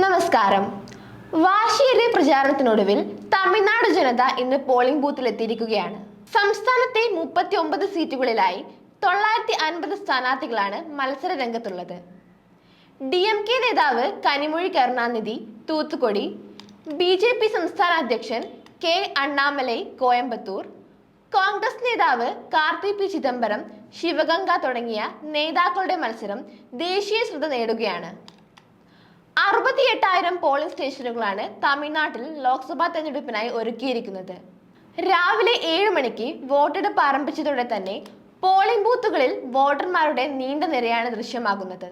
നമസ്കാരം. വാശിയേറിയ പ്രചാരണത്തിനൊടുവിൽ തമിഴ്നാട് ജനത ഇന്ന് പോളിംഗ് ബൂത്തിലെത്തിയിരിക്കുകയാണ് സംസ്ഥാനത്തെ മുപ്പത്തി ഒമ്പത് സീറ്റുകളിലായി തൊള്ളായിരത്തി അൻപത് സ്ഥാനാർത്ഥികളാണ് മത്സര രംഗത്തുള്ളത്. ഡി എം കെ നേതാവ് Kanimozhi Karunanidhi Thoothukudi B J P സംസ്ഥാന അധ്യക്ഷൻ കെ അണ്ണാമലൈ കോയമ്പത്തൂർ കോൺഗ്രസ് നേതാവ് കാർത്തി പി ചിദംബരം ശിവഗംഗ തുടങ്ങിയ നേതാക്കളുടെ മത്സരം ദേശീയ ശ്രദ്ധ നേടുകയാണ്. അറുപത്തി എട്ടായിരം പോളിംഗ് സ്റ്റേഷനുകളാണ് തമിഴ്നാട്ടിൽ ലോക്സഭാ തെരഞ്ഞെടുപ്പിനായി ഒരുക്കിയിരിക്കുന്നത്. രാവിലെ ഏഴ് മണിക്ക് വോട്ടെടുപ്പ് ആരംഭിച്ചതോടെ തന്നെ പോളിംഗ് ബൂത്തുകളിൽ വോട്ടർമാരുടെ നീണ്ട നിരയാണ് ദൃശ്യമാകുന്നത്.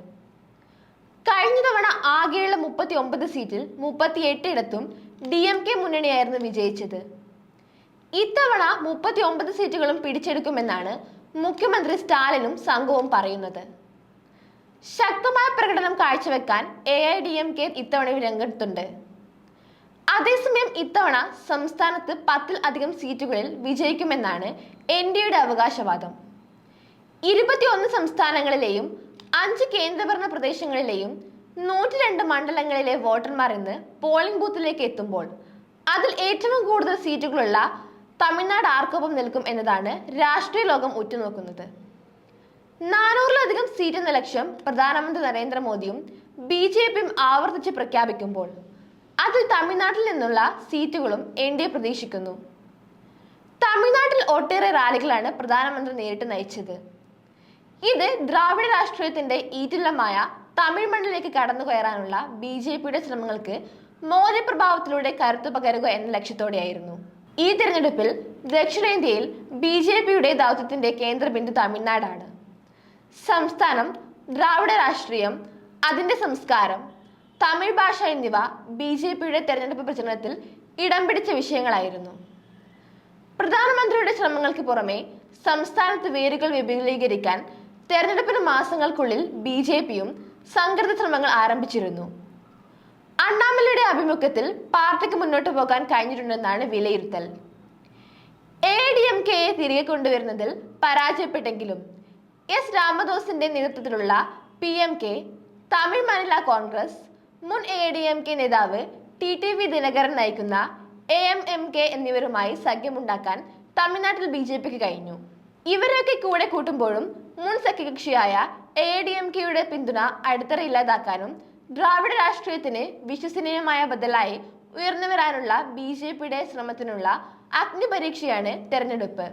കഴിഞ്ഞ തവണ ആകെയുള്ള മുപ്പത്തി ഒമ്പത് സീറ്റിൽ മുപ്പത്തി എട്ടിടത്തും ഡി എം കെ മുന്നണിയായിരുന്നു വിജയിച്ചത്. ഇത്തവണ മുപ്പത്തി ഒമ്പത് സീറ്റുകളും പിടിച്ചെടുക്കുമെന്നാണ് മുഖ്യമന്ത്രി സ്റ്റാലിനും സംഘവും പറയുന്നത്. ശക്തമായ പ്രകടനം കാഴ്ചവെക്കാൻ A I D M K ഇത്തവണ രംഗത്തുണ്ട് അതേസമയം ഇത്തവണ സംസ്ഥാനത്ത് പത്തിൽ അധികം സീറ്റുകളിൽ വിജയിക്കുമെന്നാണ് എൻ ഡി എയുടെ അവകാശവാദം. ഇരുപത്തിയൊന്ന് സംസ്ഥാനങ്ങളിലെയും അഞ്ച് കേന്ദ്രഭരണ പ്രദേശങ്ങളിലെയും നൂറ്റി രണ്ട് മണ്ഡലങ്ങളിലെ വോട്ടർമാർ ഇന്ന് പോളിംഗ് ബൂത്തിലേക്ക് എത്തുമ്പോൾ അതിൽ ഏറ്റവും കൂടുതൽ സീറ്റുകളുള്ള തമിഴ്നാട് ആർക്കൊപ്പം നിൽക്കും എന്നതാണ് രാഷ്ട്രീയ ലോകം ഉറ്റുനോക്കുന്നത്. നാനൂറിലധികം സീറ്റ് എന്ന ലക്ഷ്യം പ്രധാനമന്ത്രി നരേന്ദ്രമോദിയും ബി ജെ പിയും ആവർത്തിച്ച് പ്രഖ്യാപിക്കുമ്പോൾ അതിൽ തമിഴ്നാട്ടിൽ നിന്നുള്ള സീറ്റുകളും എൻ ഡി എ പ്രതീക്ഷിക്കുന്നു. തമിഴ്നാട്ടിൽ ഒട്ടേറെ റാലികളാണ് പ്രധാനമന്ത്രി നേരിട്ട് നയിച്ചത്. ഇത് ദ്രാവിഡ രാഷ്ട്രീയത്തിന്റെ ഈറ്റില്ലമായ തമിഴ് മണ്ണിലേക്ക് കടന്നു കയറാനുള്ള ബി ജെ പിയുടെ ശ്രമങ്ങൾക്ക് മോദി പ്രഭാവത്തിലൂടെ കരുത്തു പകരുക എന്ന ലക്ഷ്യത്തോടെയായിരുന്നു. ഈ തിരഞ്ഞെടുപ്പിൽ ദക്ഷിണേന്ത്യയിൽ ബി ജെ പിയുടെ ദൗത്യത്തിന്റെ കേന്ദ്രബിന്ദു തമിഴ്നാടാണ്. സംസ്ഥാനം ദ്രാവിഡ രാഷ്ട്രീയം അതിന്റെ സംസ്കാരം തമിഴ് ഭാഷ എന്നിവ ബി ജെ പിയുടെ തെരഞ്ഞെടുപ്പ് പ്രചരണത്തിൽ ഇടം പിടിച്ച വിഷയങ്ങളായിരുന്നു. പ്രധാനമന്ത്രിയുടെ ശ്രമങ്ങൾക്ക് പുറമെ സംസ്ഥാനത്ത് വേരുകൾ വിപുലീകരിക്കാൻ തെരഞ്ഞെടുപ്പിന് മാസങ്ങൾക്കുള്ളിൽ ബി ജെ പിയും സംഘടിത ശ്രമങ്ങൾ ആരംഭിച്ചിരുന്നു. അണ്ണാമലയുടെ അഭിമുഖത്തിൽ പാർട്ടിക്ക് മുന്നോട്ട് പോകാൻ കഴിഞ്ഞിട്ടുണ്ടെന്നാണ് വിലയിരുത്തൽ. എ ഡി എം കെയെ തിരികെ കൊണ്ടുവരുന്നതിൽ പരാജയപ്പെട്ടെങ്കിലും എസ് രാമദോസിന്റെ നേതൃത്വത്തിലുള്ള P M K Tamil Manila Congress മുൻ എ ഡി എം കെ നേതാവ് ടി ടി വി ദിനകരൻ നയിക്കുന്ന എ എം എം കെ എന്നിവരുമായി സഖ്യമുണ്ടാക്കാൻ തമിഴ്നാട്ടിൽ ബി ജെ പിക്ക് കഴിഞ്ഞു. ഇവരൊക്കെ കൂടെ കൂട്ടുമ്പോഴും മുൻ സഖ്യകക്ഷിയായ എ ഡി എം കെയുടെ പിന്തുണ അടിത്തറ ഇല്ലാതാക്കാനും ദ്രാവിഡ രാഷ്ട്രീയത്തിന് വിശ്വസനീയമായ ബദലായി ഉയർന്നു വരാനുള്ള ബി ജെ പിയുടെ ശ്രമത്തിനുള്ള അഗ്നിപരീക്ഷയാണ് തെരഞ്ഞെടുപ്പ്.